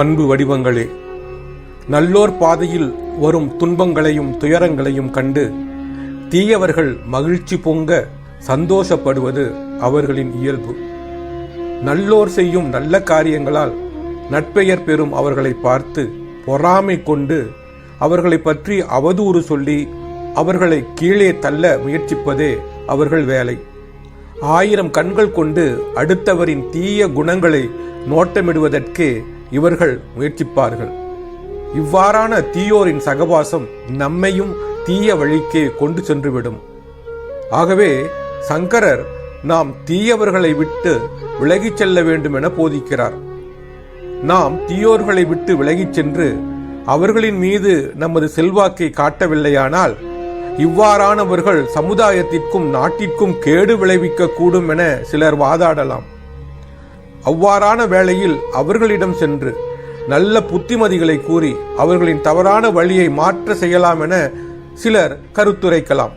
அன்பு வடிவங்களே நல்லோர் பாதையில் வரும் துன்பங்களையும் துயரங்களையும் கண்டு தீயவர்கள் மகிழ்ச்சி பொங்க சந்தோஷப்படுவது அவர்களின் இயல்பு. நல்லோர் செய்யும் நல்ல காரியங்களால் நட்பெயர் பெறும் அவர்களை பார்த்து பொறாமை கொண்டு அவர்களை பற்றி அவதூறு சொல்லி அவர்களை கீழே தள்ள முயற்சிப்பதே அவர்கள் வேலை. ஆயிரம் கண்கள் கொண்டு அடுத்தவரின் தீய குணங்களை நோட்டமிடுவதற்கே இவர்கள் முயற்சிப்பார்கள். இவ்வாறான தீயோரின் சகவாசம் நம்மையும் தீய வழிக்கே கொண்டு சென்றுவிடும். ஆகவே சங்கரர் நாம் தீயவர்களை விட்டு விலகிச் செல்ல வேண்டும் என போதிக்கிறார். நாம் தீயோர்களை விட்டு விலகிச் சென்று அவர்களின் மீது நமது செல்வாக்கை காட்டவில்லையானால் இவ்வாறானவர்கள் சமுதாயத்திற்கும் நாட்டிற்கும் கேடு விளைவிக்க கூடும் என சிலர் வாதாடலாம். அவ்வாறான வேளையில் அவர்களிடம் சென்று நல்ல புத்திமதிகளை கூறி அவர்களின் தவறான வழியை மாற்ற செய்யலாம் என சிலர் கருத்துரைக்கலாம்.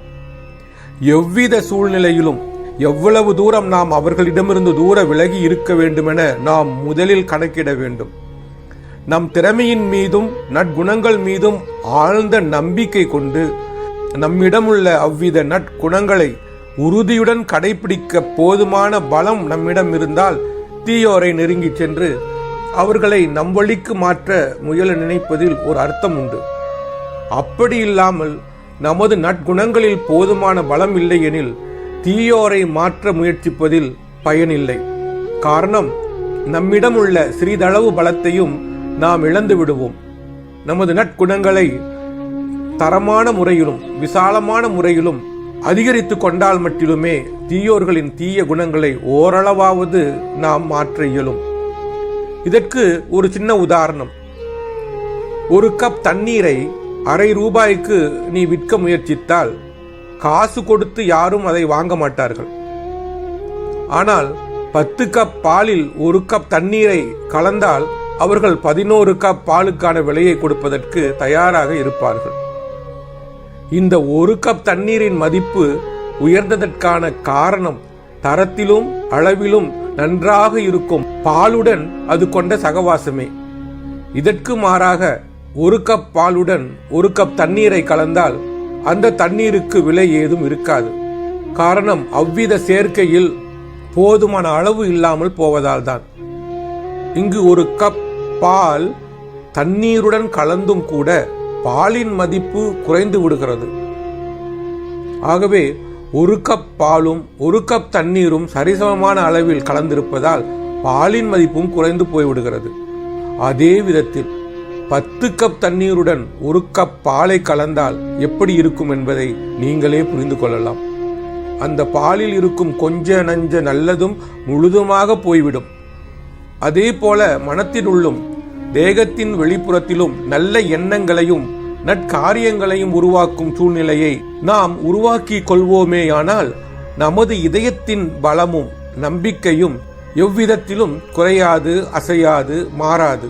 எவ்வித சூழ்நிலையிலும் எவ்வளவு தூரம் நாம் அவர்களிடமிருந்து தூர விலகி இருக்க வேண்டுமென நாம் முதலில் கணக்கிட வேண்டும். நம் திறமையின் மீதும் நற்குணங்கள் மீதும் ஆழ்ந்த நம்பிக்கை கொண்டு நம்மிடமுள்ள அவ்வித நற்குணங்களை உறுதியுடன் கடைபிடிக்க போதுமான பலம் நம்மிடம் இருந்தால் தீயோரை நெருங்கிச் சென்று அவர்களை நம் வழிக்கு மாற்ற முயல நினைப்பதில் ஒரு அர்த்தம் உண்டு. அப்படி இல்லாமல் நமது நற்குணங்களில் போதுமான பலம் இல்லையெனில் தீயோரை மாற்ற முயற்சிப்பதில் பயனில்லை. காரணம் நம்மிடம் உள்ள சிறிதளவு பலத்தையும் நாம் இழந்து விடுவோம். நமது நற்குணங்களை தரமான முறையிலும் விசாலமான முறையிலும் அதிகரித்து கொண்டால் மட்டிலுமே தீயோர்களின் தீய குணங்களை ஓரளவாவது நாம் மாற்ற இயலும். இதற்கு ஒரு சின்ன உதாரணம். ஒரு கப் தண்ணீரை அரை ரூபாய்க்கு நீ விற்க முயற்சித்தால் காசு கொடுத்து யாரும் அதை வாங்க மாட்டார்கள். ஆனால் பத்து கப் பாலில் ஒரு கப் தண்ணீரை கலந்தால் அவர்கள் பதினோரு கப் பாலுக்கான விலையை கொடுப்பதற்கு தயாராக இருப்பார்கள். இந்த ஒரு கப் தண்ணீரின் மதிப்பு உயர்ந்ததற்கான காரணம் தரத்திலும் அளவிலும் நன்றாக இருக்கும் பாலுடன் அது கொண்ட சகவாசமே. இதற்கு மாறாக ஒரு கப் பாலுடன் ஒரு கப் தண்ணீரை கலந்தால் அந்த தண்ணீருக்கு விலை ஏதும் இருக்காது. காரணம் அவ்வித சேர்க்கையில் போதுமான அளவு இல்லாமல் போவதால் தான் இங்கு ஒரு கப் பால் தண்ணீருடன் கலந்தும் கூட பாலின் மதிப்பு குறைந்து விடுகிறது. ஆகவே ஒரு கப் பாலும் ஒரு கப் தண்ணீரும் சரிசமமான அளவில் கலந்திருப்பதால் பாலின் மதிப்பும் குறைந்து போய்விடுகிறது. அதே விதத்தில் பத்து கப் தண்ணீருடன் ஒரு கப் பாலை கலந்தால் எப்படி இருக்கும் என்பதை நீங்களே புரிந்து கொள்ளலாம். அந்த பாலில் இருக்கும் கொஞ்ச நஞ்ச நல்லதும் முழுதுமாக போய்விடும். அதே போல மனத்தினுள்ளும் தேகத்தின் வெளிப்புறத்திலும் நல்ல எண்ணங்களையும் நற்காரியங்களையும் உருவாக்கும் சூழ்நிலையை நாம் உருவாக்கி கொள்வோமேயானால் நமது இதயத்தின் பலமும் நம்பிக்கையும் எவ்விதத்திலும் குறையாது அசையாது மாறாது.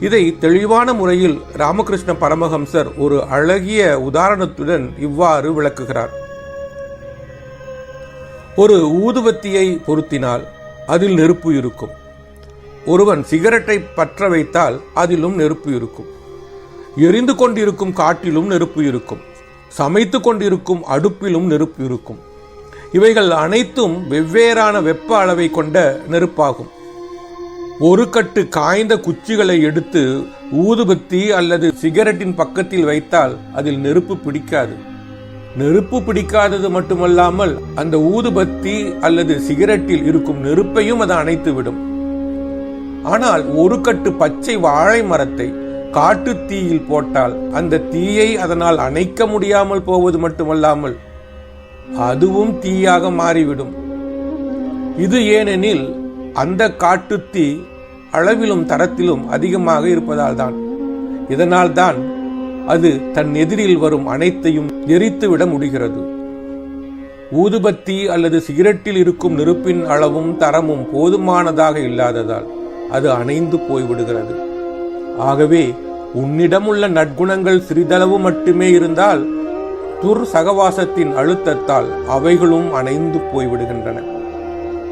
இதை தெளிவான முறையில் ராமகிருஷ்ண பரமஹம்சர் ஒரு அழகிய உதாரணத்துடன் இவ்வாறு விளக்குகிறார். ஒரு ஊதுபத்தியை பொருத்தினால் அதில் நெருப்பு இருக்கும். ஒருவன் சிகரெட்டை பற்ற வைத்தால் அதிலும் நெருப்பு இருக்கும். எரிந்து கொண்டிருக்கும் காட்டிலும் நெருப்பு இருக்கும். சமைத்து கொண்டிருக்கும் அடுப்பிலும் நெருப்பு இருக்கும். இவைகள் அனைத்தும் வெவ்வேறான வெப்ப அளவை கொண்ட நெருப்பாகும். ஒரு கட்டு காய்ந்த குச்சிகளை எடுத்து ஊதுபத்தி அல்லது சிகரெட்டின் பக்கத்தில் வைத்தால் அதில் நெருப்பு பிடிக்காது. நெருப்பு பிடிக்காதது மட்டுமல்லாமல் அந்த ஊதுபத்தி அல்லது சிகரெட்டில் இருக்கும் நெருப்பையும் அது அணைத்துவிடும். ஆனால் ஒரு கட்டு பச்சை வாழை மரத்தை காட்டு தீயில் போட்டால் அந்த தீயை அதனால் அணைக்க முடியாமல் போவது மட்டுமல்லாமல் அதுவும் தீயாக மாறிவிடும். இது ஏனெனில் அந்த காட்டுத்தீ அளவிலும் தரத்திலும் அதிகமாக இருப்பதால் தான். இதனால் தான் அது தன் எதிரில் வரும் அனைத்தையும் எரித்துவிட முடிகிறது. ஊதுபத்தி அல்லது சிகரெட்டில் இருக்கும் நெருப்பின் அளவும் தரமும் போதுமானதாக இல்லாததால் அது அணைந்து போய்விடுகிறது. ஆகவே உன்னிடமுள்ள நற்குணங்கள் சிறிதளவு மட்டுமே இருந்தால் துர் சகவாசத்தின் அழுத்தத்தால் அவைகளும் அணைந்து போய்விடுகின்றன.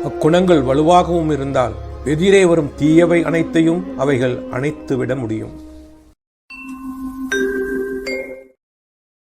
அக்குணங்கள் வலுவாகவும் இருந்தால் எதிரே வரும் தீயவை அனைத்தையும் அவைகள் அணைத்துவிட முடியும்.